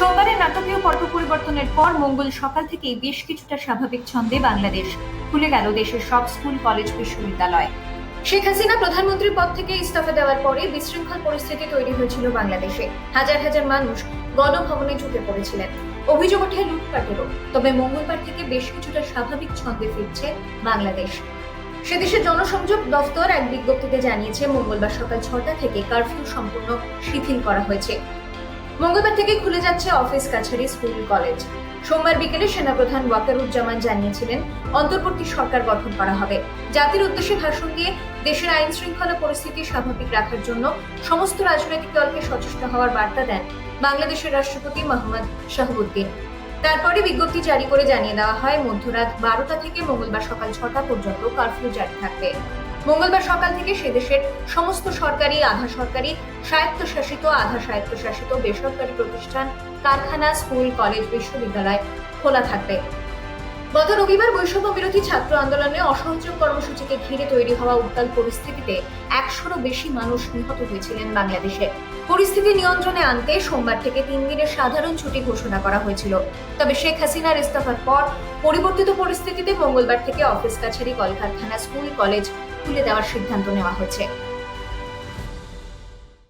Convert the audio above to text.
সোমবারের নাটকীয় পট পরিবর্তনের পর মঙ্গল সকাল থেকেই বেশ কিছুটা স্বাভাবিক ছন্দে বাংলাদেশ খুলে গেল দেশের সব স্কুল, কলেজ, বিশ্ববিদ্যালয়। শেখ হাসিনা প্রধানমন্ত্রীর পদ থেকে ইস্তফা দেওয়ার পরে বিশৃঙ্খল পরিস্থিতি তৈরি হয়েছিল বাংলাদেশে। হাজার হাজার মানুষ গণভবনে ঢুকে পড়েছিলেন। অভিযোগ ওঠে লুটপাটেরও, তবে মঙ্গলবার থেকে বেশ কিছুটা স্বাভাবিক ছন্দে ফিরছে বাংলাদেশ। সেদেশের জনসংযোগ দফতর এক বিজ্ঞপ্তিতে জানিয়েছে, মঙ্গলবার সকাল ছটা থেকে কারফিউ সম্পূর্ণ শিথিল করা হয়েছে। মঙ্গলবার থেকে খুলে যাচ্ছে অফিস কাছারি স্কুল, কলেজ। সোমবার বিকেলে সেনাপ্রধান ওয়াকারুজ্জামান জানিয়েছিলেন, অন্তর্বর্তী সরকার গঠন করা হবে। জাতির উদ্দেশ্যে ভাষণ দিয়ে দেশের আইন শৃঙ্খলা পরিস্থিতি স্বাভাবিক রাখার জন্য সমস্ত রাজনৈতিক দলকে সচেষ্ট হওয়ার বার্তা দেন বাংলাদেশের রাষ্ট্রপতি মোহাম্মদ শাহবুদ্দিন। তারপরে বিজ্ঞপ্তি জারি করে জানিয়ে দেওয়া হয়, মধ্যরাত বারোটা থেকে মঙ্গলবার সকাল ছটা পর্যন্ত কারফিউ জারি থাকবে। মঙ্গলবার সকাল থেকে সে দেশের সমস্ত সরকারি আধা সরকারি স্বায়ত্তশাসিত আধা স্বায়ত্তশাসিত বেসরকারি প্রতিষ্ঠান, কারখানা, স্কুল, কলেজ, বিশ্ববিদ্যালয় খোলা থাকবে। গত রবিবার বৈষম্য বিরোধী ছাত্র আন্দোলনে অসহযোগ কর্মসূচিকে ঘিরে তৈরি হওয়া উত্তাল পরিস্থিতিতে একশোরও বেশি মানুষ নিহত হয়েছিলেন বাংলাদেশে। পরিস্থিতি নিয়ন্ত্রণে আনতে সোমবার থেকে তিন দিনের সাধারণ ছুটি ঘোষণা করা হয়েছিল। তবে শেখ হাসিনার ইস্তফার পর পরিবর্তিত পরিস্থিতিতে মঙ্গলবার থেকে অফিস কাছারি কলকারখানা, স্কুল, কলেজ খুলে দেওয়ার সিদ্ধান্ত নেওয়া হয়েছে।